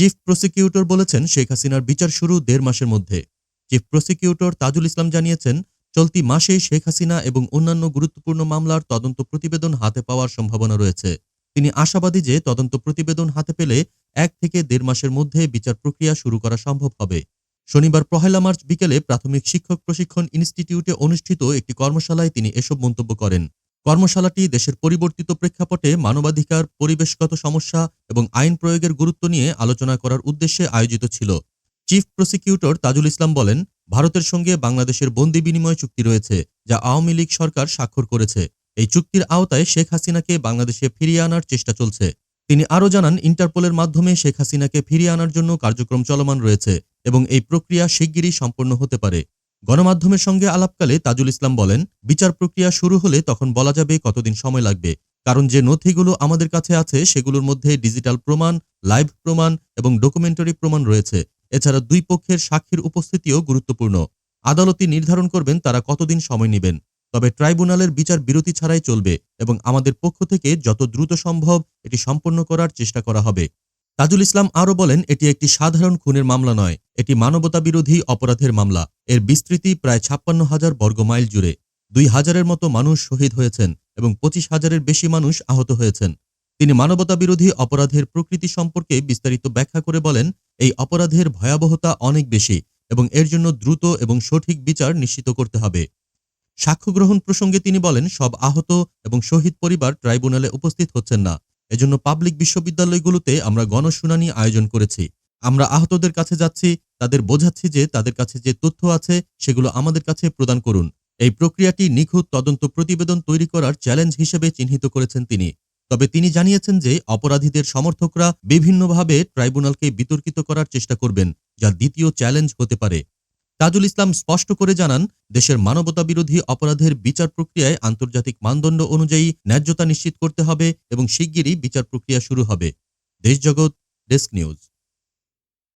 Chief prosecutor বলেছেন শেখ হাসিনার বিচার শুরু দেড় মাসের মধ্যে। চিফ প্রসিকিউটর তাজুল ইসলাম জানিয়েছেন, চলতি মাসেই শেখ হাসিনা এবং অন্যান্য গুরুত্বপূর্ণ মামলার তদন্ত প্রতিবেদন হাতে পাওয়ার সম্ভাবনা রয়েছে। তিনি আশাবাদী যে তদন্ত প্রতিবেদন হাতে পেলে এক থেকে দেড় মাসের মধ্যে বিচার প্রক্রিয়া শুরু করা সম্ভব হবে। শনিবার পহেলা মার্চ বিকেলে প্রাথমিক শিক্ষক প্রশিক্ষণ ইনস্টিটিউটে অনুষ্ঠিত একটি কর্মশালায় তিনি এসব মন্তব্য করেন। কর্মশালাটি দেশের পরিবর্তিত প্রেক্ষাপটে মানবাধিকার, পরিবেশগত সমস্যা এবং আইন প্রয়োগের গুরুত্ব নিয়ে আলোচনা করার উদ্দেশ্যে আয়োজিত ছিল। চিফ প্রসিকিউটর তাজুল ইসলাম বলেন, ভারতের সঙ্গে বাংলাদেশের বন্দি বিনিময় চুক্তি রয়েছে, যা আওয়ামী লীগ সরকার স্বাক্ষর করেছে। এই চুক্তির আওতায় শেখ হাসিনাকে বাংলাদেশে ফিরিয়ে আনার চেষ্টা চলছে। তিনি আরও জানান, ইন্টারপোলের মাধ্যমে শেখ হাসিনাকে ফিরিয়ে আনার জন্য কার্যক্রম চলমান রয়েছে এবং এই প্রক্রিয়া শিগগিরই সম্পন্ন হতে পারে। গণমাধ্যমের সঙ্গে আলাপকালে তাজুল ইসলাম বলেন, বিচার প্রক্রিয়া শুরু হলে তখন বলা যাবে কতদিন সময় লাগবে। কারণ যে নথিগুলো আমাদের কাছে আছে, সেগুলোর মধ্যে ডিজিটাল প্রমাণ, লাইভ প্রমাণ এবং ডকুমেন্টারি প্রমাণ রয়েছে। এছাড়া দুই পক্ষের সাক্ষীর উপস্থিতিও গুরুত্বপূর্ণ। আদালতই নির্ধারণ করবেন তারা কতদিন সময় নেবেন। তবে ট্রাইব্যুনালের বিচার বিরতি ছাড়াই চলবে এবং আমাদের পক্ষ থেকে যত দ্রুত সম্ভব এটি সম্পন্ন করার চেষ্টা করা হবে। তাজুল ইসলাম আরও বলেন, এটি একটি সাধারণ খুনের মামলা নয়। এটি মানবতা বিরোধী অপরাধের মামলা। এর বিস্তৃতি প্রায় ছাপ্পান্ন হাজার বর্গমাইল জুড়ে। দুই হাজারের মতো মানুষ শহীদ হয়েছেন এবং পঁচিশ হাজারের বেশি মানুষ আহত হয়েছেন। তিনি মানবতা বিরোধী অপরাধের প্রকৃতি সম্পর্কে বিস্তারিত ব্যাখ্যা করে বলেন, এই অপরাধের ভয়াবহতা অনেক বেশি এবং এর জন্য দ্রুত এবং সঠিক বিচার নিশ্চিত করতে হবে। সাক্ষ্য গ্রহণ প্রসঙ্গে তিনি বলেন, সব আহত এবং শহীদ পরিবার ট্রাইব্যুনালে উপস্থিত হচ্ছেন না। এজন্য পাবলিক বিশ্ববিদ্যালয়গুলোতে আমরা গণশুনানি আয়োজন করেছি। আমরা আহতদের কাছে যাচ্ছি, তাদের বোঝাচ্ছি যে তাদের কাছে যে তথ্য আছে সেগুলো আমাদের কাছে প্রদান করুন। এই প্রক্রিয়াটি নিখুঁত তদন্ত প্রতিবেদন তৈরি করার চ্যালেঞ্জ হিসেবে চিহ্নিত করেছেন তিনি। তবে তিনি জানিয়েছেন যে অপরাধীদের সমর্থকরা বিভিন্নভাবে ট্রাইব্যুনালকে বিতর্কিত করার চেষ্টা করবেন, যা দ্বিতীয় চ্যালেঞ্জ হতে পারে। তাজুল ইসলাম স্পষ্ট করে জানান, দেশের মানবতাবিরোধী অপরাধের বিচার প্রক্রিয়ায় আন্তর্জাতিক মানদণ্ড অনুযায়ী ন্যায্যতা নিশ্চিত করতে হবে এবং শিগগিরই বিচার প্রক্রিয়া শুরু হবে। দেশজগৎ ডেস্ক নিউজ।